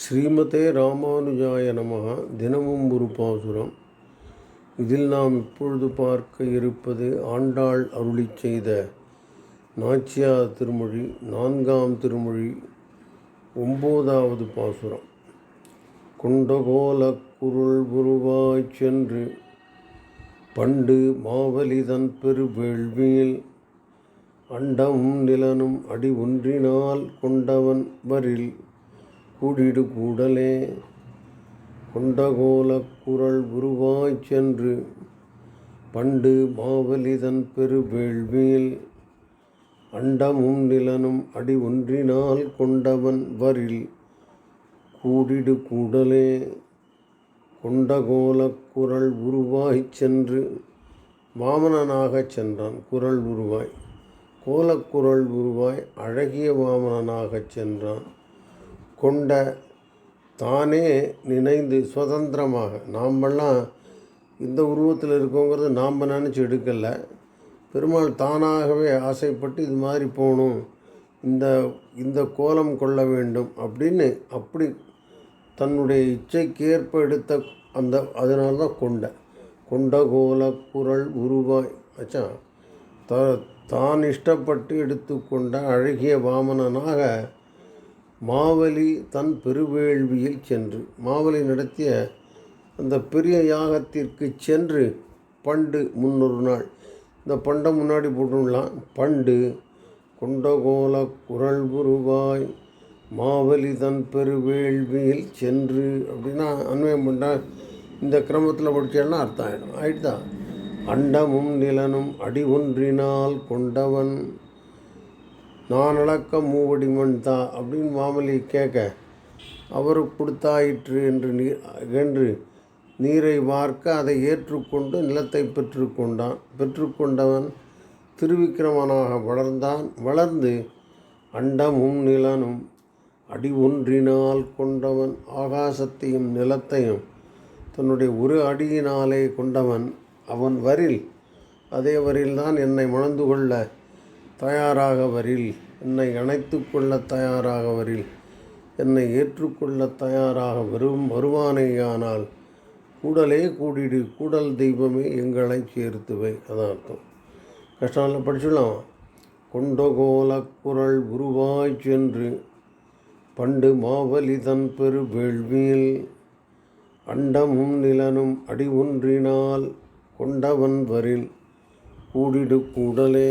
ஸ்ரீமதே ராமானுஜாய நமகா தினமும் ஒரு பாசுரம். இதில் நாம் இப்பொழுது பார்க்க இருப்பது ஆண்டாள் அருளி செய்த நாச்சியா திருமொழி நான்காம் திருமொழி ஒம்போதாவது பாசுரம். கொண்டகோல குருள் குருவாய் சென்று பண்டு மாவலிதன் பெருவேள்வியில் அண்டமும் நிலனும் அடி ஒன்றினால் கொண்டவன் வரில் கூடிடு கூடலே கொண்டகோலக் குரல் உருவாய்ச் சென்று பண்டு மாவலிதன் பெருவேள்வியில் அண்டமும் நிலனும் அடி ஒன்றினால் கொண்டவன் வரில் கூடிடு கூடலே கொண்டகோலக் குரல் உருவாய்ச் சென்று வாமனனாகச் சென்றான் குரல் உருவாய் கோலக்குரல் உருவாய் அழகிய வாமனனாகச் சென்றான் கொண்ட தானே நினைந்து சுதந்திரமாக. நாமெல்லாம் இந்த உருவத்தில் இருக்கோங்கிறது நாம் நினச்சி எடுக்கலை. பெருமாள் தானாகவே ஆசைப்பட்டு இது மாதிரி போகணும் இந்த இந்த கோலம் கொள்ள வேண்டும் அப்படின்னு அப்படி தன்னுடைய இச்சைக்கேற்ப எடுத்த அந்த அதனால தான் கொண்ட. கொண்ட கோல குரல் உருவாய் ஆச்சா த தான் இஷ்டப்பட்டு எடுத்துக்கொண்ட அழகிய வாமனனாக மாவலி தன் பெருவேள்வியில் சென்று மாவலி நடத்திய அந்த பெரிய யாகத்திற்கு சென்று பண்டு முன்னொரு நாள். இந்த பண்டை முன்னாடி போட்டுடலாம். பண்டு கொண்டகோல குரல் குருவாய் மாவலி தன் பெருவேள்வியில் சென்று அப்படின்னா அன்வயம் பண்ணால் இந்த கிரமத்தில் படிச்சேன்னா அர்த்தம் ஆகிடும் ஆயிடுதா அண்டமும் நிலனும் அடி ஒன்றினால் கொண்டவன் நான் அளக்க மூவடி மண் தான் அப்படின்னு மாமல்லி கேட்க அவருக்கு கொடுத்தாயிற்று என்று நீர் என்று நீரை வார்க்க அதை ஏற்றுக்கொண்டு நிலத்தை பெற்றுக்கொண்டான் பெற்றுக்கொண்டவன் திருவிக்கிரமனாக வளர்ந்தான். வளர்ந்து அண்டமும் நிலனும் அடி ஒன்றினால் கொண்டவன். ஆகாசத்தையும் நிலத்தையும் தன்னுடைய ஒரு அடியினாலே கொண்டவன். அவன் வரில் அதே வரில்தான் என்னை மணந்து கொள்ள தயாராக வரில் என்னை அணைத்து கொள்ள தயாராக வரில் என்னை ஏற்றுக்கொள்ள தயாராக வரும் வருவானேயானால் கூடலே கூடிடு கூடல் தெய்வமே எங்களை சேர்த்துவை அதான் அர்த்தம் கஷ்டம் படிச்சுடலாம் கொண்டகோல குரல் உருவாய் சென்று பண்டு மாவலி தன் பெரு வேள்வியில் அண்டமும் நிலனும் அடி ஒன்றினால் கொண்டவன் வரில் கூடிடு கூடலே